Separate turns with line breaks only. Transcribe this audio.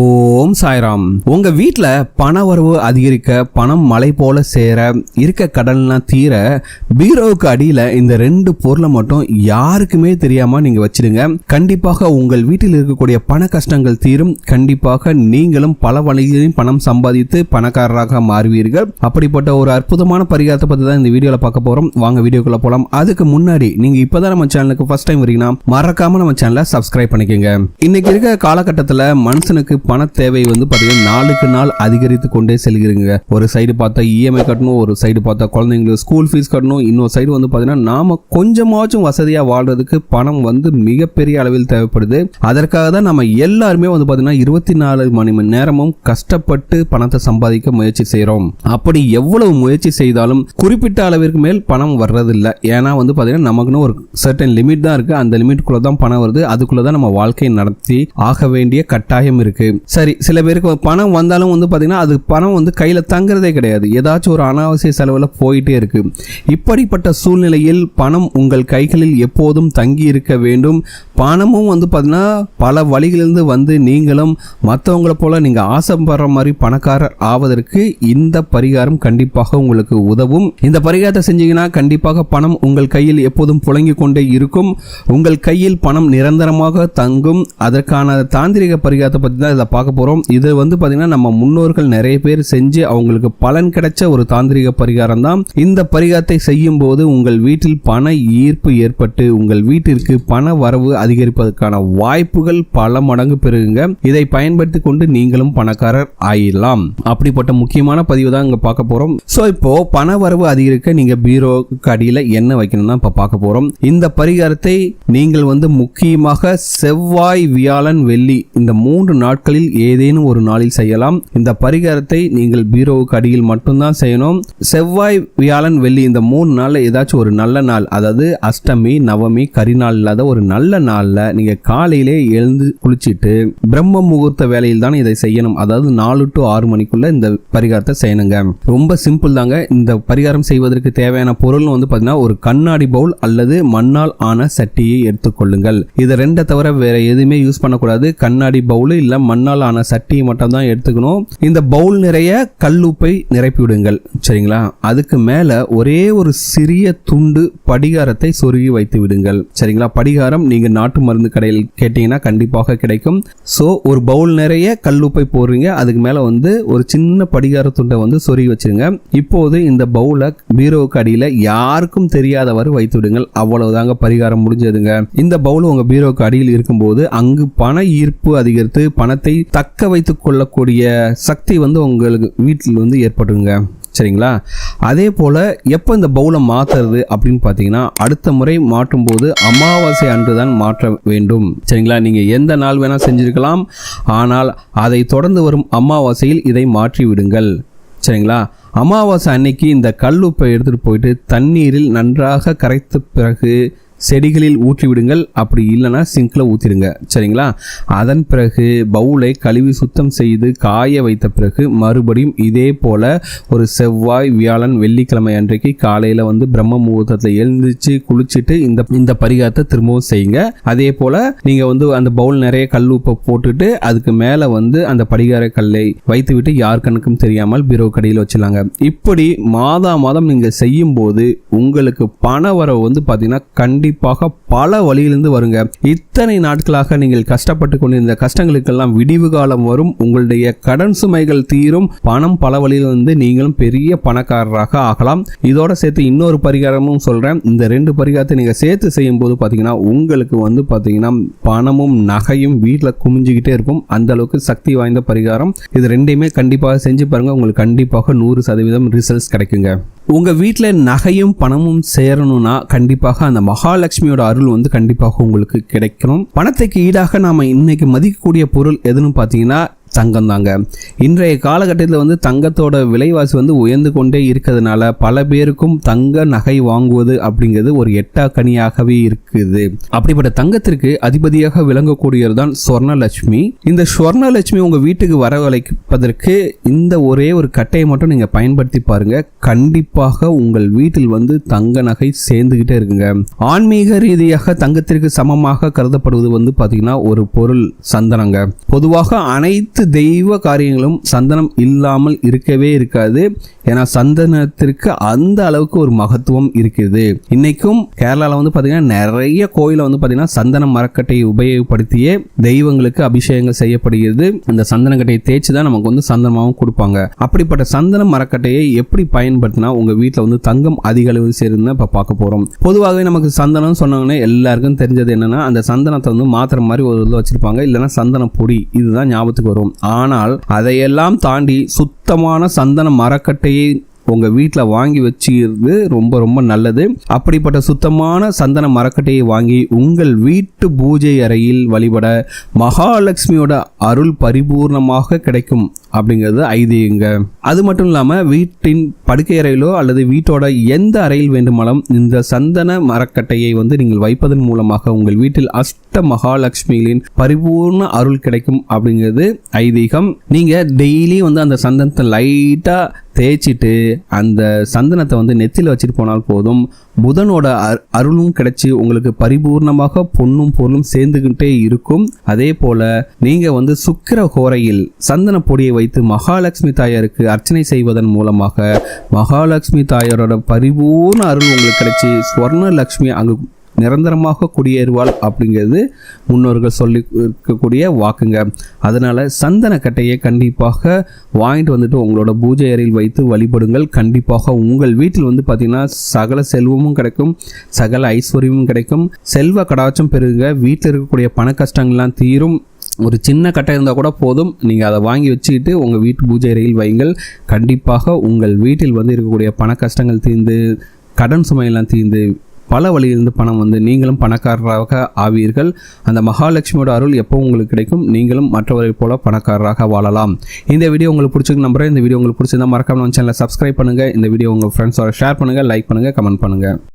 ஓம் சாய்ராம். உங்க வீட்டில் பண வரவு அதிகரிக்க பணம் மலை போல சேர இருக்க கடன்லாம் தீர பீரோவுக்கு அடியில் இந்த ரெண்டு பொருளை மட்டும் யாருக்குமே தெரியாம நீங்க வச்சிடுங்க. கண்டிப்பாக உங்கள் வீட்டில் இருக்கக்கூடிய பண கஷ்டங்கள் தீரும். கண்டிப்பாக நீங்களும் பல வழிகளையும் பணம் சம்பாதித்து பணக்காரராக மாறுவீர்கள். அப்படிப்பட்ட ஒரு அற்புதமான பரிகாரத்தை பத்தி தான் இந்த வீடியோல பார்க்க போறோம். வாங்க வீடியோக்குள்ள போலாம். அதுக்கு முன்னாடி நீங்க இப்பதான் நம்ம சேனலுக்கு ஃபர்ஸ்ட் டைம் வரீங்கன்னா மறக்காம நம்ம சேனலை சப்ஸ்கிரைப் பண்ணிக்கோங்க. இன்னைக்கு இருக்க காலகட்டத்தில் மனுஷனுக்கு பண தேவை வந்து பார்த்தீங்கன்னா நாளுக்கு நாள் அதிகரித்து கொண்டே செல்கிறீங்க. ஒரு சைடு பார்த்தா இஎம்ஐ கட்டணும் ஒரு சைடு பார்த்தா குழந்தைங்களுக்கு ஸ்கூல் ஃபீஸ் கட்டணும் இன்னொரு சைடு வந்து பார்த்தீங்கன்னா நாம கொஞ்சமாச்சும் வசதியாக வாழ்றதுக்கு பணம் வந்து மிகப்பெரிய அளவில் தேவைப்படுது. அதற்காக தான் நம்ம எல்லாருமே வந்து பார்த்தீங்கன்னா இருபத்தி நாலு மணி நேரமும் கஷ்டப்பட்டு பணத்தை சம்பாதிக்க முயற்சி செய்கிறோம் அப்படி எவ்வளவு முயற்சி செய்தாலும் குறிப்பிட்ட அளவிற்கு மேல் பணம் வர்றதில்லை. ஏன்னா வந்து பார்த்தீங்கன்னா நமக்குன்னு ஒரு சர்டன் லிமிட் தான் இருக்குது அந்த லிமிட்டுக்குள்ள தான் பணம் வருது. அதுக்குள்ளே தான் நம்ம வாழ்க்கையை நடத்தி ஆக வேண்டிய கட்டாயம் இருக்குது சரி சில பேருக்கு பணம் வந்தாலும் வந்து பார்த்தீங்கன்னா அது பணம் வந்து கையில் தங்குறதே கிடையாது. ஏதாச்சும் ஒரு அனாவசிய செலவில் போயிட்டே இருக்கு. இப்படிப்பட்ட சூழ்நிலையில் பணம் உங்கள் கைகளில் எப்போதும் தங்கி இருக்க வேண்டும். பணமும் வந்து பார்த்தீங்கன்னா பல வழிகளிலிருந்து வந்து நீங்களும் மற்றவங்களை போல நீங்கள் ஆசைப்படுற மாதிரி பணக்காரர் ஆவதற்கு இந்த பரிகாரம் கண்டிப்பாக உங்களுக்கு உதவும். இந்த பரிகாரத்தை செஞ்சீங்கன்னா கண்டிப்பாக பணம் உங்கள் கையில் எப்போதும் புழங்கி கொண்டே இருக்கும். உங்கள் கையில் பணம் நிரந்தரமாக தங்கும். அதற்கான தாந்திரிக பரிகாரத்தை பற்றி தான் இதை பார்க்க போகிறோம் இது வந்து பார்த்திங்கன்னா நம்ம முன்னோர்கள் நிறைய பேர் செஞ்சு அவங்களுக்கு பலன் கிடைச்ச ஒரு தாந்திரிக பரிகாரம் தான். இந்த பரிகாரத்தை செய்யும் போது உங்கள் வீட்டில் பண ஈர்ப்பு ஏற்பட்டு உங்கள் வீட்டிற்கு பண வரவு அதிகரிப்பதற்கான வாய்ப்புகள் பல மடங்கு பெருகுங்க. இதை பயன்படுத்தி கொண்டு நீங்களும் பணக்காரர் ஆயிடலாம் அப்படிப்பட்ட முக்கியமான பதிவு தான் இங்கே பார்க்க போறோம். ஸோ இப்போ பண வரவு அதிகரிக்க நீங்க பீரோக்கு அடியில என்ன வைக்கணும் தான் இப்போ பார்க்க போறோம். இந்த பரிகாரத்தை நீங்கள் வந்து முக்கியமாக செவ்வாய் வியாழன் வெள்ளி இந்த மூன்று நாட்களில் ஏதேனும் ஒரு நாளில் செய்யலாம். இந்த பரிகாரத்தை நீங்கள் பீரோவுக்கு அடியில் மட்டும்தான் செய்யணும். செவ்வாய் வியாழன் வெள்ளி இந்த மூணு நாளில் ஏதாச்சும் ஒரு நல்ல நாள் அதாவது அஷ்டமி நவமி கரிநாள் இல்லாத ஒரு நல்ல நாளில் நீங்கள் காலையிலே எழுந்து குளிச்சிட்டு பிரம்ம முகூர்த்த வேலையில் தான் இதை செய்யணும். அதாவது நாலு டு ஆறு மணிக்குள்ள இந்த பரிகாரத்தை செய்யணுங்க. ரொம்ப சிம்பிள் தாங்க. இந்த பரிகாரம் செய்வதற்கு தேவையான பொருள் வந்து பார்த்தீங்கன்னா ஒரு கண்ணாடி பவுல் அல்லது மண்ணால் ஆன சட்டியை எடுத்துக்கொள்ளுங்கள். இதை ரெண்டை தவிர வேற எதுவுமே யூஸ் பண்ணக்கூடாது. கண்ணாடி பவுல் இல்லை மண்ணால் ஆன சட்டியை மட்டும் தான் எடுத்துக்கணும். இந்த பவுல் நிறைய கல்லுப்பை நிரப்பி விடுங்கள் சரிங்களா? அதுக்கு மேலே ஒரே ஒரு சிறிய துண்டு படிகாரத்தை சொருகி வைத்து விடுங்கள். சரிங்களா? படிகாரம் நீங்கள் நாட்டு மருந்து கடையில் கேட்டீங்கன்னா கண்டிப்பாக கிடைக்கும். ஸோ ஒரு பவுல் நிறைய கல்லுப்பை போடுறீங்க. அதுக்கு மேலே வந்து ஒரு சின்ன படிகார துண்டை வந்து சொருகி வச்சுருங்க. இப்போது இந்த பவுலை பீரோவுக்கு அடியில் யாருக்கும் தெரியாதவாறு வைத்து விடுங்கள். அவ்வளவுதாங்க பரிகாரம் முடிஞ்சதுங்க. இந்த பவுல் உங்கள் பீரோவுக்கு அடியில் இருக்கும்போது அங்கு பண ஈர்ப்பு அதிகரித்து பணத்தை தக்க வைத்து கொள்ளக்கூடிய சக்தி வந்து உங்களுக்கு வீட்டில் வந்து ஏற்பட்டுங்க சரிங்களா? அதே போல் எப்போ இந்த பவுலை மாற்றுறது அப்படின்னு பார்த்தீங்கன்னா அடுத்த முறை மாற்றும் போது அமாவாசை அன்று தான் மாற்ற வேண்டும். சரிங்களா? நீங்கள் எந்த நாள் வேணால் செஞ்சுருக்கலாம். ஆனால் அதை தொடர்ந்து வரும் அமாவாசையில் இதை மாற்றி விடுங்கள். சரிங்களா? அமாவாசை அன்னைக்கு இந்த கல் உப்பை எடுத்துகிட்டு போயிட்டு தண்ணீரில் நன்றாக கரைத்த பிறகு செடிகளில் ஊற்றி விடுங்கள் அப்படி இல்லைன்னா சிங்கில் ஊற்றிடுங்க. சரிங்களா? அதன் பிறகு பவுலை கழுவி சுத்தம் செய்து காய வைத்த பிறகு மறுபடியும் இதே போல் ஒரு செவ்வாய் வியாழன் வெள்ளிக்கிழமை அன்றைக்கு காலையில் வந்து பிரம்ம முகூர்த்தத்தில் எழுந்திரிச்சு குளிச்சுட்டு இந்த இந்த பரிகாரத்தை திரும்பவும் செய்யுங்க. அதே போல் நீங்கள் வந்து அந்த பவுல் நிறைய கல் உப்பை போட்டுட்டு அதுக்கு மேலே வந்து அந்த படிகார கல்லை வைத்துவிட்டு யார் கணக்கும் தெரியாமல் பீரோ கடையில் வச்சிடலாங்க. இப்படி மாதா மாதம் நீங்கள் செய்யும்போது உங்களுக்கு பண வரவு வந்து பார்த்தீங்கன்னா கண்டிப்பாக பல வழியிலிருந்து வருங்க. இத்தனை நாட்களாக நீங்கள் கஷ்டப்பட்டு கொண்டிருந்த கஷ்டங்களுக்கெல்லாம் விடிவு காலம் வரும். உங்களுடைய கடன் சுமைகள் தீரும். பணம் பல வழியில் வந்து நீங்களும் பெரிய பணக்காரராக ஆகலாம். இதோட சேர்த்து இன்னொரு பரிகாரமும் சொல்றேன். இந்த ரெண்டு பரிகாரத்தை நீங்க சேர்த்து செய்யும் போது பாத்தீங்கன்னா உங்களுக்கு வந்து பாத்தீங்கன்னா பணமும் நகையும் வீட்டில் குமிஞ்சுக்கிட்டே இருக்கும். அந்த அளவுக்கு சக்தி வாய்ந்த பரிகாரம். இது ரெண்டையுமே கண்டிப்பாக செஞ்சு பாருங்க. உங்களுக்கு கண்டிப்பாக நூறு சதவீதம் ரிசல்ட்ஸ் கிடைக்குங்க. உங்கள் வீட்டில் நகையும் பணமும் சேரணும்னா கண்டிப்பாக அந்த மகாலட்சுமியோட அருள் வந்து கண்டிப்பாக உங்களுக்கு கிடைக்கணும். பணத்துக்கு ஈடாக நாம் இன்னைக்கு மதிக்கக்கூடிய பொருள் எதுன்னு பார்த்தீங்கன்னா தங்கம் தாங்க இன்றைய காலகட்டத்தில் வந்து தங்கத்தோட விலைவாசி வந்து உயர்ந்து கொண்டே இருக்கிறதுனால பல பேருக்கும் தங்க நகை வாங்குவது அப்படிங்கிறது ஒரு எட்டா கனியாகவே இருக்குது. அப்படிப்பட்ட தங்கத்திற்கு அதிபதியாக விளங்கக்கூடியது தான் ஸ்வர்ணலட்சுமி இந்த ஸ்வர்ணலட்சுமி உங்கள் வீட்டுக்கு வரவழைப்பதற்கு இந்த ஒரே ஒரு கட்டையை மட்டும் நீங்கள் பயன்படுத்தி பாருங்க. கண்டிப்பாக உங்கள் வீட்டில் வந்து தங்க நகை சேர்ந்துக்கிட்டே இருக்குங்க. ஆன்மீக ரீதியாக தங்கத்திற்கு சமமாக கருதப்படுவது வந்து பார்த்தீங்கன்னா ஒரு பொருள் சந்தனங்க. பொதுவாக அனைத்து அனைத்து தெய்வ காரியங்களும் சந்தனம் இல்லாமல் இருக்கவே இருக்காது. ஏன்னா சந்தனத்திற்கு அந்த அளவுக்கு ஒரு மகத்துவம் இருக்குது இன்னைக்கும் கேரளாவில் வந்து பார்த்தீங்கன்னா நிறைய கோயிலை வந்து பார்த்தீங்கன்னா சந்தன மரக்கட்டையை உபயோகப்படுத்தியே தெய்வங்களுக்கு அபிஷேகங்கள் செய்யப்படுகிறது. அந்த சந்தனக்கட்டையை தேய்ச்சி தான் நமக்கு வந்து சந்தனமாகவும் கொடுப்பாங்க. அப்படிப்பட்ட சந்தன மரக்கட்டையை எப்படி பயன்படுத்தினா உங்கள் வீட்டில் வந்து தங்கம் அதிக அளவு சேருதுன்னு இப்போ பார்க்க போகிறோம் பொதுவாகவே நமக்கு சந்தனம் சொன்னாங்கன்னா எல்லாருக்கும் தெரிஞ்சது என்னன்னா அந்த சந்தனத்தை வந்து மாத்திரை மாதிரி ஒரு இதில் வச்சிருப்பாங்க. இல்லைன்னா சந்தன பொடி இதுதான் ஞாபகத்துக்கு வரும். ஆனால் அதையெல்லாம் தாண்டி சுத்தமான சந்தன மரக்கட்டையை உங்க வீட்டில் வாங்கி வச்சுக்கிறது ரொம்ப ரொம்ப நல்லது. அப்படிப்பட்ட சுத்தமான சந்தன மரக்கட்டையை வாங்கி உங்கள் வீட்டு பூஜை அறையில் வழிபட மகாலட்சுமியோட அருள் பரிபூர்ணமாக கிடைக்கும் அப்படிங்கிறது ஐதீகங்க. அது மட்டும் இல்லாமல் வீட்டின் படுக்கை அறையிலோ அல்லது வீட்டோட எந்த அறையில் வேண்டுமானாலும் இந்த சந்தன மரக்கட்டையை வந்து நீங்கள் வைப்பதன் மூலமாக உங்கள் வீட்டில் அஷ்ட மகாலட்சுமிகளின் பரிபூர்ண அருள் கிடைக்கும் அப்படிங்கிறது ஐதீகம். நீங்க டெய்லி வந்து அந்த சந்தனத்தை லைட்டா தேய்ச்சிட்டு அந்த சந்தனத்தை வந்து நெத்தியில் வச்சுட்டு போனால் போதும். புதனோட அரு- அருளும் கிடைச்சி உங்களுக்கு பரிபூர்ணமாக பொண்ணும் பொருளும் சேர்ந்துக்கிட்டே இருக்கும். அதே போல நீங்க வந்து சுக்கிர கோரையில் சந்தன பொடியை வைத்து மகாலட்சுமி தாயாருக்கு அர்ச்சனை செய்வதன் மூலமாக மகாலட்சுமி தாயாரோட பரிபூர்ண அருள் உங்களுக்கு கிடைச்சி ஸ்வர்ண லட்சுமி அங்கு நிரந்தரமாக குடியேறுவாள் அப்படிங்கிறது முன்னோர்கள் சொல்லி இருக்கக்கூடிய வாக்குங்க. அதனால் சந்தன கட்டையை கண்டிப்பாக வாங்கிட்டு வந்துட்டு உங்களோட பூஜை அறையில் வைத்து வழிபடுங்கள். கண்டிப்பாக உங்கள் வீட்டில் வந்து பார்த்தீங்கன்னா சகல செல்வமும் கிடைக்கும் சகல ஐஸ்வர்யமும் கிடைக்கும். செல்வ கடாச்சம் பெருங்க வீட்டில் இருக்கக்கூடிய பண கஷ்டங்கள்லாம் தீரும். ஒரு சின்ன கட்டை இருந்தால் கூட போதும். நீங்கள் அதை வாங்கி வச்சுக்கிட்டு உங்கள் வீட்டு பூஜை அறையில் வைங்கள். கண்டிப்பாக உங்கள் வீட்டில் வந்து இருக்கக்கூடிய பண கஷ்டங்கள் தீர்ந்து கடன் சுமையெல்லாம் தீர்ந்து பல வழியிலிருந்து பணம் வந்து நீங்களும் பணக்காரராக ஆவீர்கள். அந்த மகாலட்சுமியோட அருள் எப்போ உங்களுக்கு கிடைக்கும். நீங்களும் மற்றவரை போல பணக்காரராக வாழலாம். இந்த வீடியோ உங்களுக்கு பிடிச்சிருக்கு நம்புறேன். இந்த வீடியோ உங்களுக்கு பிடிச்சிருந்தா மறக்காம நம்ம சேனலை சப்ஸ்கிரைப் பண்ணுங்க. இந்த வீடியோ உங்கள் ஃப்ரெண்ட்ஸோட ஷேர் பண்ணுங்கள் லைக் பண்ணுங்கள் கமெண்ட் பண்ணுங்கள்